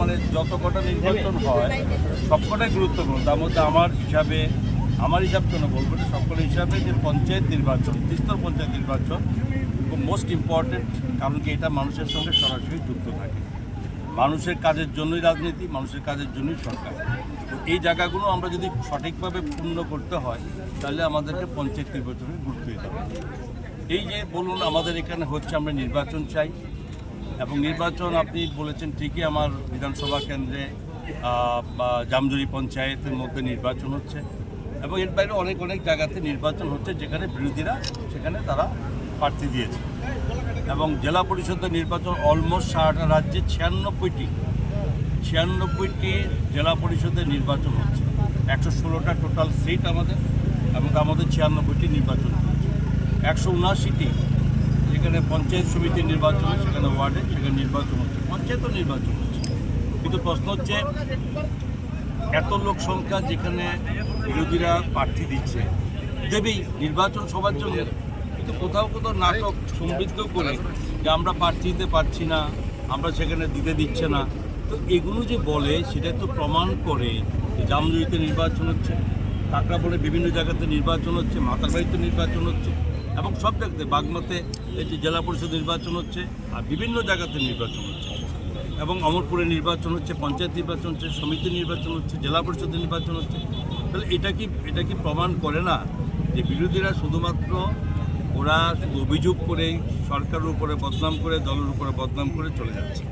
মানে যত কটা নির্বাচন হয় সবকটাই গুরুত্বপূর্ণ। তার মধ্যে আমার হিসাবে, আমার হিসাব কেন বলব সবকটা হিসাবে যে পঞ্চায়েত নির্বাচন, তিস্তর পঞ্চায়েত নির্বাচন মোস্ট ইম্পর্টেন্ট কারণ কি এটা মানুষের সঙ্গে সরাসরি যুক্ত থাকে। মানুষের কাজের জন্যই রাজনীতি, মানুষের কাজের জন্যই সরকার। এই জায়গাগুলো আমরা যদি সঠিকভাবে পূর্ণ করতে হয়, তাহলে আমাদেরকে পঞ্চায়েত নির্বাচনের গুরুত্ব দিতে হবে। এই যে বলুন, আমাদের এখানে হচ্ছে, আমরা নির্বাচন চাই। এবং নির্বাচন, আপনি বলেছেন ঠিকই, আমার বিধানসভা কেন্দ্রে জামজুরি পঞ্চায়েতের মধ্যে নির্বাচন হচ্ছে। এবং এর বাইরে অনেক অনেক জায়গাতে নির্বাচন হচ্ছে, যেখানে বিরোধীরা, সেখানে তারা প্রার্থী দিয়েছে। এবং জেলা পরিষদের নির্বাচন অলমোস্ট সারাটা রাজ্যে ছিয়ানব্বইটি ছিয়ানব্বইটি জেলা পরিষদের নির্বাচন হচ্ছে। একশো ষোলোটা টোটাল সিট আমাদের, এবং মধ্যে ছিয়ানব্বইটি নির্বাচন একশো উনআশিটি, যেখানে পঞ্চায়েত সমিতির নির্বাচন সেখানে ওয়ার্ডে, সেখানে নির্বাচন হচ্ছে পঞ্চায়েতও নির্বাচন হচ্ছে। কিন্তু প্রশ্ন হচ্ছে, এত লোক সংখ্যা যেখানে বিরোধীরা প্রার্থী দিচ্ছে, দেবেই নির্বাচন সবার জন্য। কিন্তু কোথাও কোথাও নাটক সমৃদ্ধ করে যে আমরা প্রার্থী দিতে পারছি না, আমরা সেখানে দিতে দিচ্ছে না। তো এগুলো যে বলে, সেটা তো প্রমাণ করে যে জামজুরিতে নির্বাচন হচ্ছে কাঁকড়াপুরে বিভিন্ন জায়গাতে নির্বাচন হচ্ছে মাতারবাড়িতে নির্বাচন হচ্ছে। এবং সব জায়গাতে বাগমাতে যে জেলা পরিষদ নির্বাচন হচ্ছে আর বিভিন্ন জায়গাতে নির্বাচন হচ্ছে। এবং অমরপুরে নির্বাচন হচ্ছে, পঞ্চায়েত নির্বাচন হচ্ছে, সমিতি নির্বাচন হচ্ছে, জেলা পরিষদের নির্বাচন হচ্ছে। তাহলে এটা কি এটা কি প্রমাণ করে না যে বিরোধীরা শুধুমাত্র ওরা অভিযোগ করে সরকারের উপরে বদনাম করে, দলের উপরে বদনাম করে চলে যাচ্ছে?